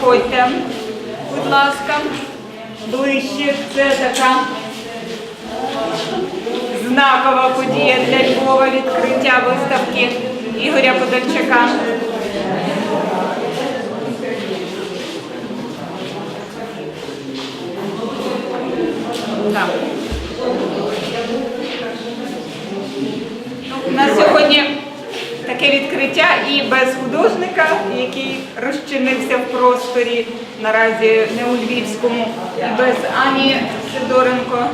Підходьте, будь ласка, ближче. Це така знакова подія для Львова відкриття виставки Ігоря Подольчака. Так. Ну, сьогодні таке відкриття і без художника, який розчинився в просторі наразі не у Львівському, без Ані Сидоренко,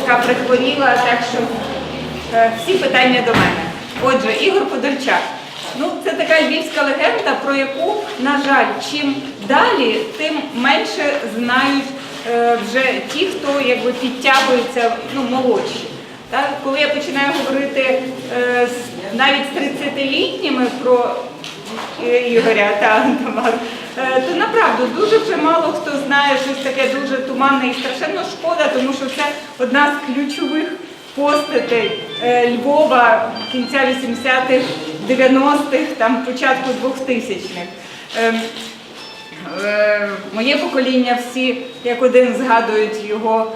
яка прихворіла, так що е, всі питання до мене. Отже, Ігор Подольчак. Ну, це така львівська легенда, про яку, на жаль, чим далі, тим менше знають е, вже ті, хто якби підтягується ну, молодші. Так, коли я починаю говорити е, навіть з 30-літніми про Ігоря та Тамару, е, то направду дуже вже мало хто знає щось таке дуже туманне і страшенно шкода, тому що це одна з ключових постатей е, Львова кінця 80-х, 90-х, там початку 2000-х. Ем, Е, Моє покоління всі як один згадують його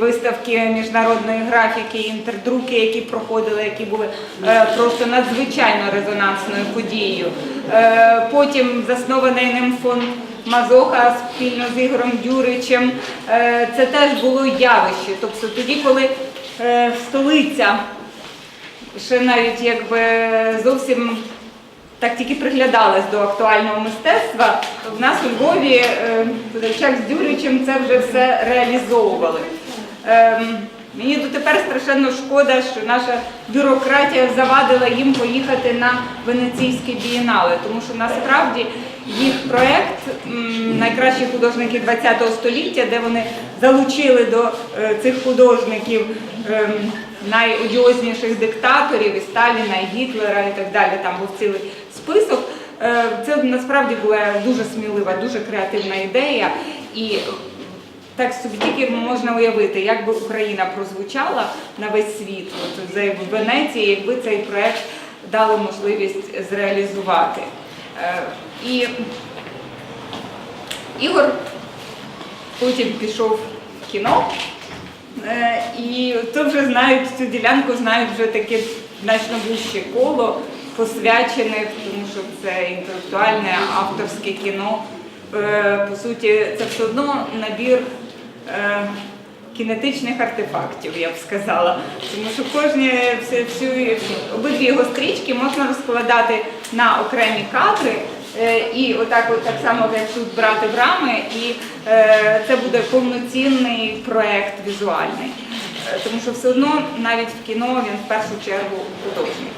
виставки міжнародної графіки, інтердруки, які проходили, які були е, просто надзвичайно резонансною подією. Е, Потім заснований ним фонд Мазоха спільно з Ігорем Дюричем. Е, Це теж було явище. Тобто тоді, коли е, столиця ще навіть якби зовсім так тільки приглядалась до актуального мистецтва, в нас у Львові е, Подальчак з Дюричем це вже все реалізовували. Ем, Мені дотепер страшенно шкода, що наша бюрократія завадила їм поїхати на Венеційське бієнале, тому що насправді їх проект м, найкращі художники ХХ століття, де вони залучили до е, цих художників ем, найодіозніших диктаторів і Сталіна, і Гітлера і так далі. Там був цілий список. Е, Це насправді була дуже смілива, дуже креативна ідея. І так собі тільки можна уявити, як би Україна прозвучала на весь світ от, в Венеції, якби цей проект дали можливість зреалізувати. Е, І Ігор потім пішов в кіно. Е, І то вже знають цю ділянку, знають вже таке значно вище коло посвячених, тому що це інтелектуальне авторське кіно. Е, По суті, це все одно набір е, кінетичних артефактів, я б сказала. Тому що кожні всю, обидві його стрічки можна розкладати на окремі кадри. Е, І отак, от так само, як тут брати в рами, і це буде повноцінний проект візуальний. Тому що все одно навіть в кіно він в першу чергу художник.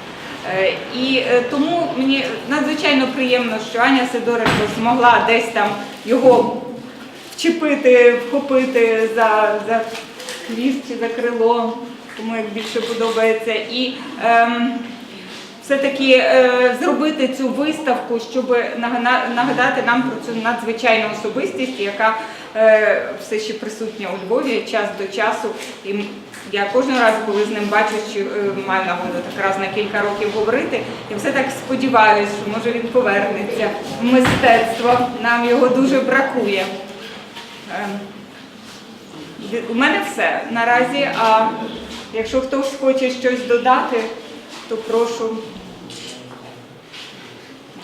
Е, І е, тому мені надзвичайно приємно, що Аня Сидоренко змогла десь там його вчепити, вхопити за, за хвіст чи за крило, кому як більше подобається. І ем, все-таки е, зробити цю виставку, щоб нагадати нам про цю надзвичайну особистість, яка все ще присутня у Львові час до часу. І я кожного разу, коли з ним бачу, що е, маю нагоду так раз на кілька років говорити, я все так сподіваюся, що може він повернеться в мистецтво. Нам його дуже бракує. Ем, у мене все наразі. А якщо хтось хоче щось додати, то прошу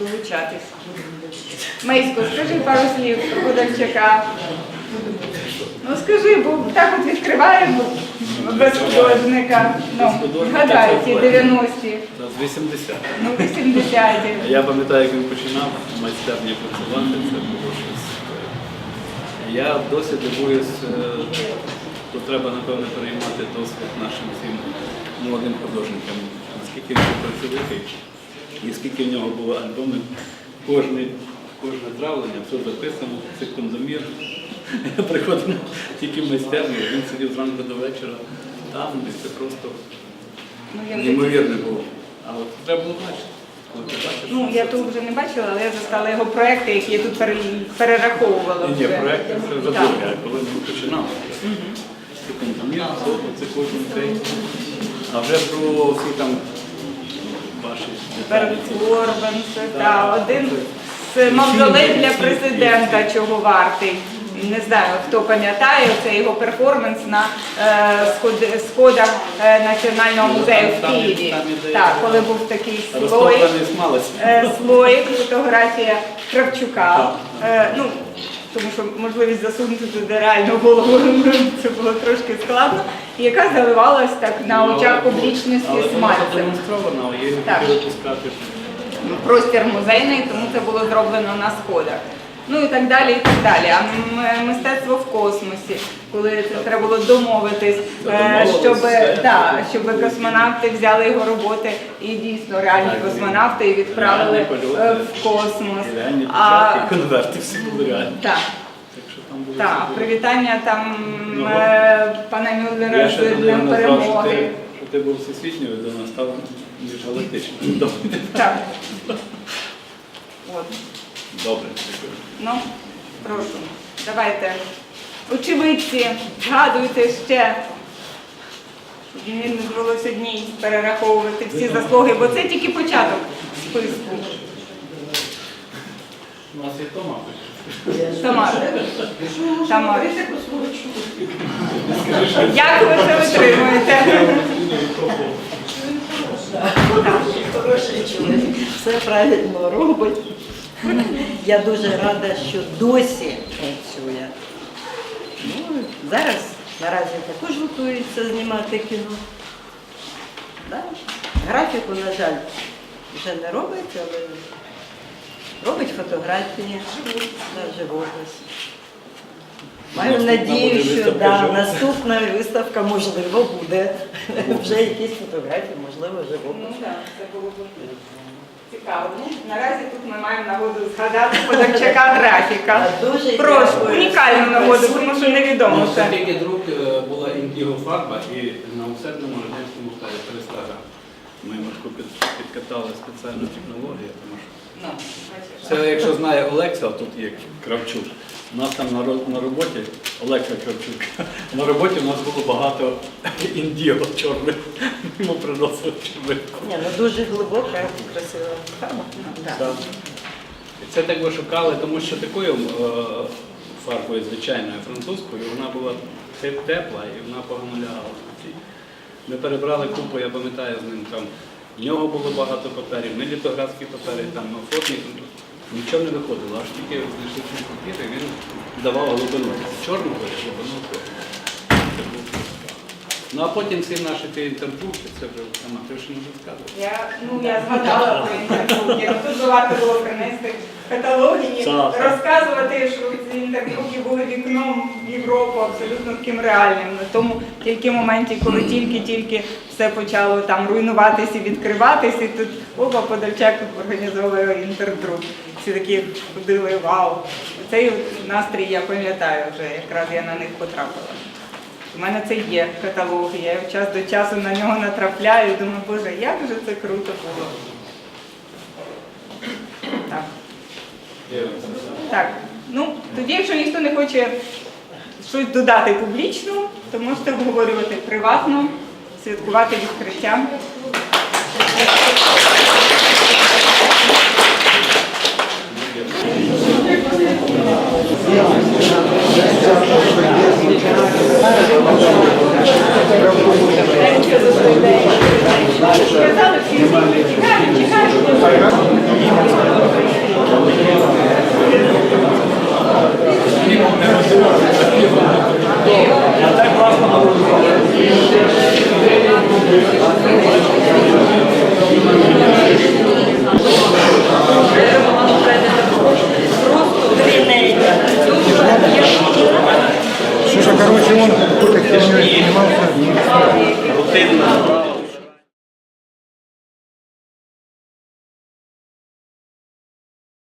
долучатись. Мейсько, скажи пару слів про Подольчака. Ну скажи, бо так от відкриваємо без художника. Ну, гадаю, ті 90-ті, Та З 80. ну 80-ті. Я пам'ятаю, як він починав майстерні працювати, це було щось. Я досі дивуюсь, е, то треба, напевно, переймати досвід нашим всім молодим художникам. Наскільки він був працьовитий, і скільки в нього було альбомів, кожне, кожне травлення, все записано, секундомір. Я приходив тільки в майстерню, він сидів зранку до вечора там, і це просто Ну, неймовірне було. А от треба було бачити. Ну, я тут вже не бачила, але я застала його проекти, які я тут пере- перераховувала. Ні, ні, вже. це вже а коли починав, це компонент, це кожен цей. А вже про всі там. Перформанси, та один З мавзолей для президента, чого вартий. Не знаю, хто пам'ятає, це його перформанс на е, сход- сходах е, Національного музею в Києві. Так, коли був такий слой. Смалець. Е, слоїк, фотографія Кравчука. Е, ну, тому що можливість засунути туди реально голову це було трошки складно, і яка заливалась так на очах публічності смальцем. Так. пускати. Простір музейний, тому це було зроблено на сходах. Ну і так далі, і так далі. А мистецтво в космосі, коли треба було домовитись, е, щоб, да, щоб космонавти взяли його роботи і дійсно реальні космонавти і відправили е, в космос. Реальні А, конверти всі були реальні. так, Так привітання там Ну, е, пана Мюллера з Днем перемоги. ти, був всесвітньою, до нас став міжгалактичним. Так. От. Добре, дякую. Ну, прошу, давайте. Очевидці, згадуйте ще. Щоб мені не довелося дні перераховувати всі заслуги, бо це тільки початок списку. У нас є Тома. Тамара. Тамара. Як ви це витримуєте? Хороший чоловік, все правильно робить. Я дуже рада, що досі працює. Ну, зараз наразі також готується знімати кіно. Да? Графіку, на жаль, вже не робить, але робить фотографії на живопис. Маю надію, що да, наступна виставка можливо буде. Вже якісь фотографії, можливо, живопис. Ну так, це було б цікаво. Ну, наразі тут ми маємо нагоду згадати подавчака графіка. Дуже Прошу, дякую. унікальну нагоду, тому що невідомо це. це тільки друг е, була інтіго фарба і на усердному радянському сталі 300 грам. Ми Марко підкатали спеціальну технологію, тому що Ну. Це якщо знає Олекса, тут є Кравчук. У нас там на, на роботі, Олекса Кравчук, на роботі у нас було багато індіго чорних. Йому приносили чорнивку. Ні, ну дуже глибока, красива фарба. Так. Це так ви шукали, тому що такою е, фарбою звичайною французькою вона була тепла і вона погано лягала. Ми перебрали купу, я пам'ятаю з ним там. В нього було багато паперів, не літографські папери, там фотні. Нічого не виходило, аж тільки знайшли ці папіри, він давав глибину. Чорну глибину офотну. Це було цікаво. Ну а потім всі наші ті інтерпрукти, це вже сама ти ж не розказував. Я, ну, я згадала про. Ну, Тут варто було принести каталоги розказувати, що ці інтербуки були вікном в Європу абсолютно таким реальним. На тому тільки моменті, коли тільки-тільки все почало там руйнуватися і відкриватися, і тут оба подальчак організовували інтердрук. Всі такі ходили, вау. Цей настрій я пам'ятаю вже, якраз я на них потрапила. У мене це є каталог, я час до часу на нього натрапляю і думаю, боже, як же це круто було. Так. Так, ну тоді, якщо ніхто не хоче щось додати публічно, то можете обговорювати приватно, святкувати відкриття. Чекають, чекають.